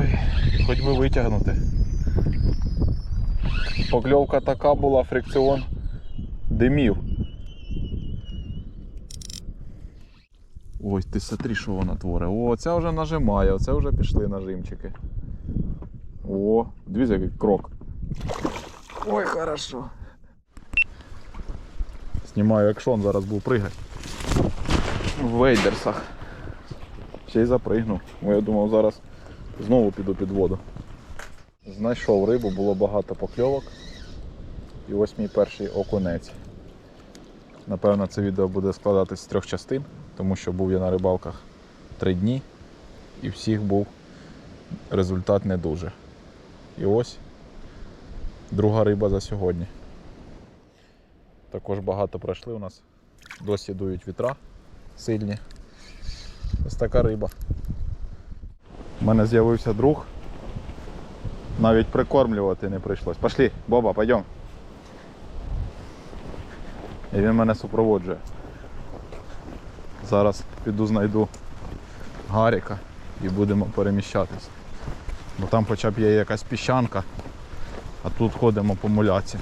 Ой, хоч би витягнути. Покльовка така була, фрикціон димів. Ой, ти смотри, що вона творить. О, ця вже нажимає, оце вже пішли нажимчики. О, дивіться, який крок. Ой, хорошо. Знімаю екшон, зараз був пригати. В вейдерсах. Ще й запригнув. Бо я думав, зараз знову піду під воду. Знайшов рибу, було багато покльовок. І ось мій перший окунець. Напевно, це відео буде складатись з трьох частин, тому що був я на рибалках три дні і всіх був результат не дуже. І ось друга риба за сьогодні. Також багато пройшли у нас. Досі дують вітра сильні. Ось така риба. У мене з'явився друг. Навіть прикормлювати не прийшлось. Пошли, Боба, пойдем. І він мене супроводжує. Зараз піду знайду Гаріка і будемо переміщатись. Бо там хоча б є якась піщанка, а тут ходимо по муляці.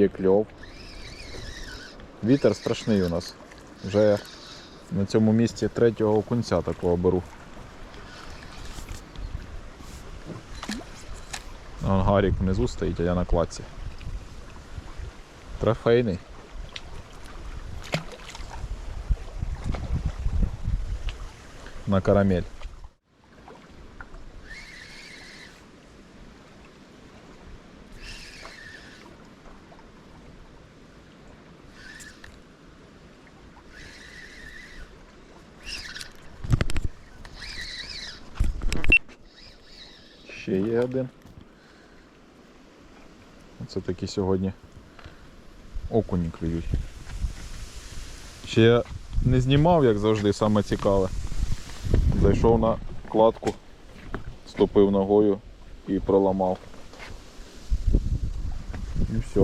Є кльов. Вітер страшний у нас. Вже на цьому місці третього окунця такого беру. Вон Гарік внизу стоїть, а я на кладці. Трофейний. На карамель. Ще є один. Оце такі сьогодні окуні клюють. Ще я не знімав, як завжди, саме цікаве. Зайшов на кладку, ступив ногою і проламав. І все.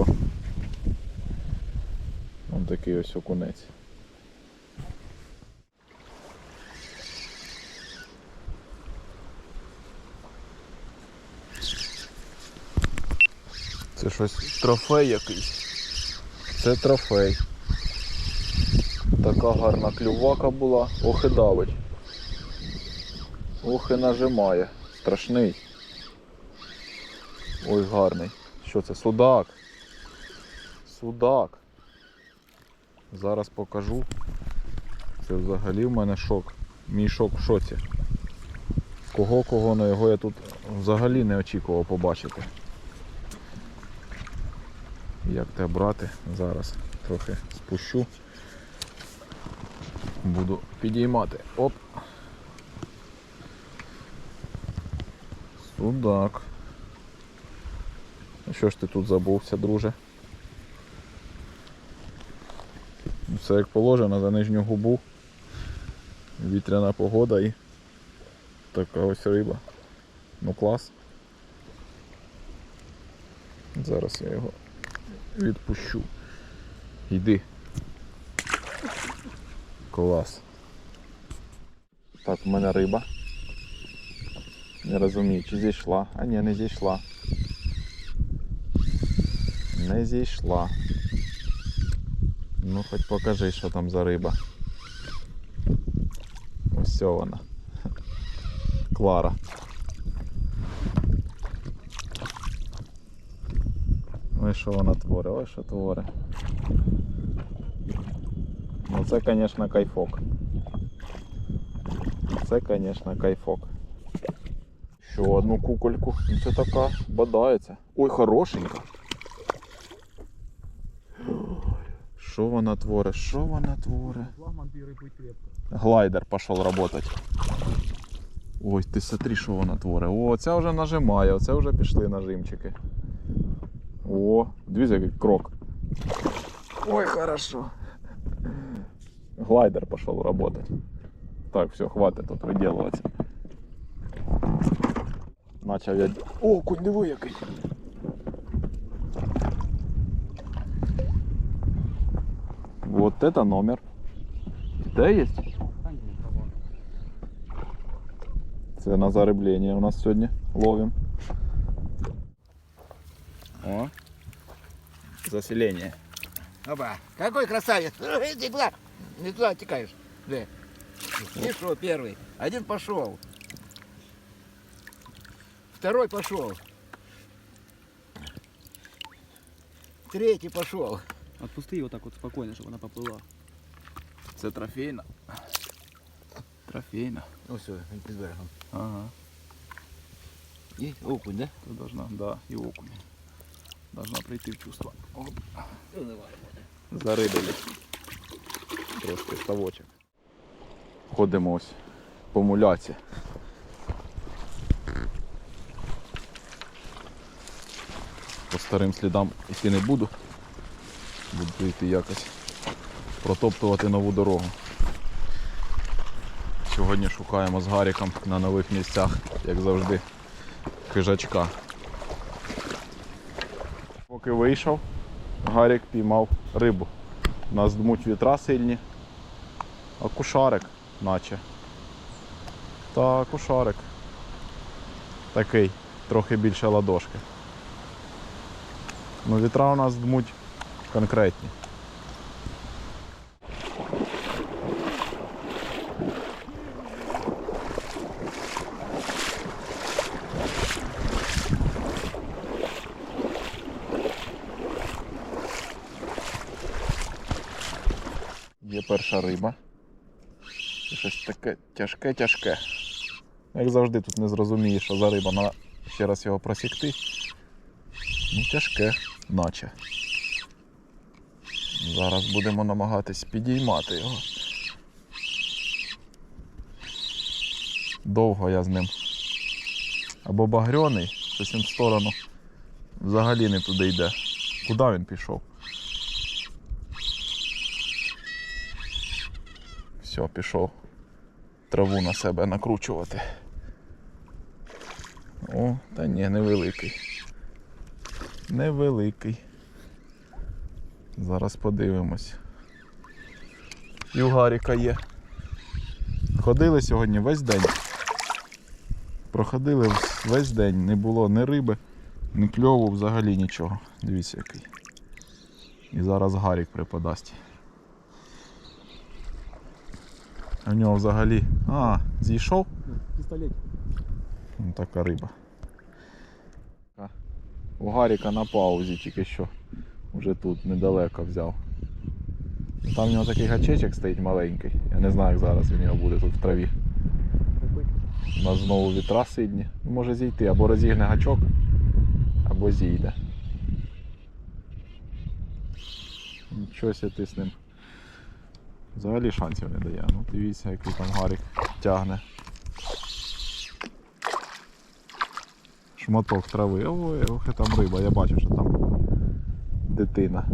Ось такий ось окунець. Це щось трофей якийсь. Це трофей. Така гарна клювака була. Ох і давить. Ох і нажимає. Страшний. Ой, гарний. Що це? Судак. Судак. Зараз покажу. Це взагалі в мене шок. Мій шок в шоці. Кого кого на його я тут взагалі не очікував побачити. Як те брати? Зараз трохи спущу. Буду підіймати. Оп. Судак. Ну що ж ти тут забувся, друже? Все як положено за нижню губу. Вітряна погода і така ось риба. Ну клас. Зараз я його відпущу. Йди. Клас. Так, в мене риба. Не розумію, чи зійшла. А ні, не зійшла. Не зійшла. Ну хоч покажи, що там за риба. Ось вона. Клара. Ой, що вона творить, ой, що творить. Ну це, звісно, кайфок. Це, звісно, кайфок. Ще одну кукольку. Ну це така бодається. Ой, хорошенька. Що вона творить? Що вона творить? Флагман ты рыбы крепко. Глайдер пішов працювати. Ой, ти смотри, що вона творить. О, ця вже нажимає, оце вже пішли нажимчики. О, дивіться, який крок. Ой, хорошо. Глайдер пішов працювати. Так, все, хватить тут виділуватися. Начав я. О, кунь, диви який. Вот это номер. Де є? Це на зариблення у нас сьогодні ловим. Заселение. Опа, какой красавец! Иди туда! Не туда текаешь. Да. И первый? Один пошел. Второй пошел. Третий пошел. Отпусти его так вот спокойно, чтобы она поплыла. Це трофейна. Трофейна. Ну все, без берегом. Ага. И окунь, да? Тут должна, да, і окунь. Должна прийти в чувство. Оп. Зарибали. Трошки ставочок. Ходимо ось по муляці. По старим слідам йти не буду. Буду йти якось протоптувати нову дорогу. Сьогодні шукаємо з Гаріком на нових місцях, як завжди, хижачка. Поки вийшов, Гарік піймав рибу. Нас дмуть вітра сильні, а кушарик наче. Та кушарик. Такий, трохи більше ладошки. Ну вітра у нас дмуть конкретні. Є перша риба. Щось таке тяжке-тяжке. Як завжди тут не зрозумієш, що за риба, треба ще раз його просікти. Ну, тяжке, наче. Зараз будемо намагатись підіймати його. Довго я з ним. Або багряний, щось він в сторону взагалі не туди йде. Куди він пішов? Все, пішов траву на себе накручувати. О, та ні, невеликий. Невеликий. Зараз подивимось. І у Гаріка є. Ходили сьогодні весь день. Проходили весь день, не було ні риби, ні кльову, взагалі нічого. Дивіться який. І зараз Гарік припадасть. У нього взагалі. А, зійшов? Пистолет. Ну, така риба. У Гаріка на паузі тільки що. Уже тут недалеко взяв. Там в нього такий гачечок стоїть маленький. Я не знаю, як зараз він його буде тут в траві. У нас знову вітра сильні. Ну, Може зійти або розігне гачок, або зійде. Нічого ти з ним. Взагалі шансів не дає. Ну дивіться, який там Гарік тягне. Шматок трави. Ой, ох, там риба, я бачу, що там дитина.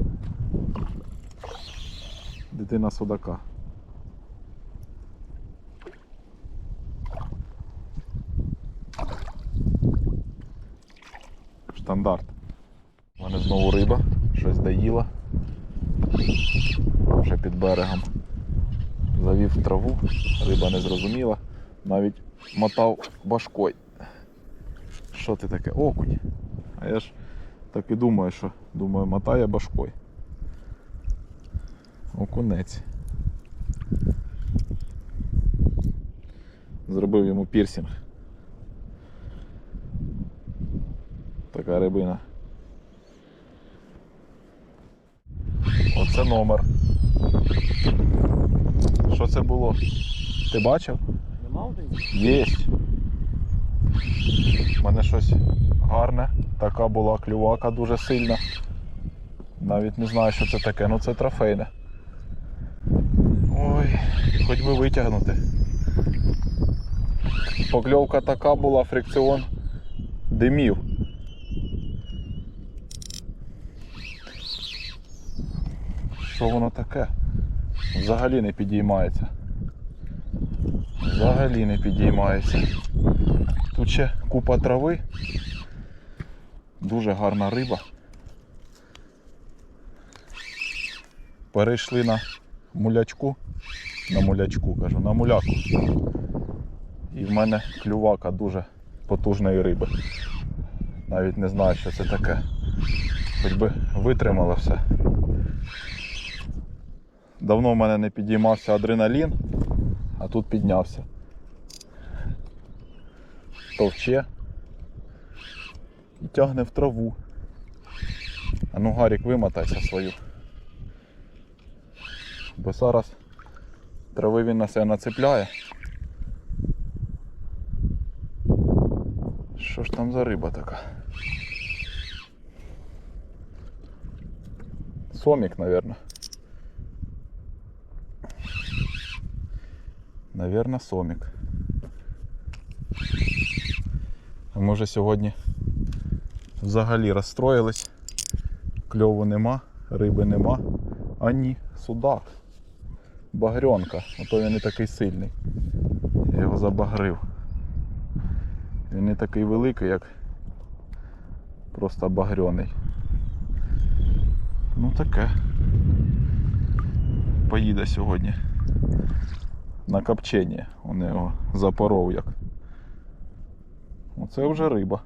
Дитина судака. Штандарт. У мене знову риба, щось доїла. Вже під берегом. Завів траву, риба не зрозуміла, навіть мотав башкой. Що ти таке? Окунь. А я ж так і думаю, що думаю, мотає башкой. Окунець. Зробив йому пірсинг. Така рибина. Оце номер. Це було? Ти бачив? Нема уже? Єсть. У мене щось гарне. Така була клювака дуже сильна. Навіть не знаю, що це таке, ну це трофейне. Ой, хоч би витягнути. Покльовка така була, фрикціон димів. Що воно таке? Взагалі не підіймається. Взагалі не підіймається. Тут ще купа трави. Дуже гарна риба. Перейшли на мулячку. На мулячку кажу, на муляку. І в мене клювака дуже потужної риби. Навіть не знаю, що це таке. Хоч би витримало все. Давно в мене не підіймався адреналін, а тут піднявся. Товче і тягне в траву. А ну Гарік вимотайся свою. Бо зараз трави він на себе нацепляє. Що ж там за риба така? Сомік, наверное. Наверно, сомік. А може сьогодні взагалі розстроїлись. Кльову нема, риби нема. А ні, судак. Багрьонка. Ото він не такий сильний. Я його забагрив. Він не такий великий, як просто багрьоний. Ну таке. Поїде сьогодні на копчення. Он його запоров як. Оце вже риба.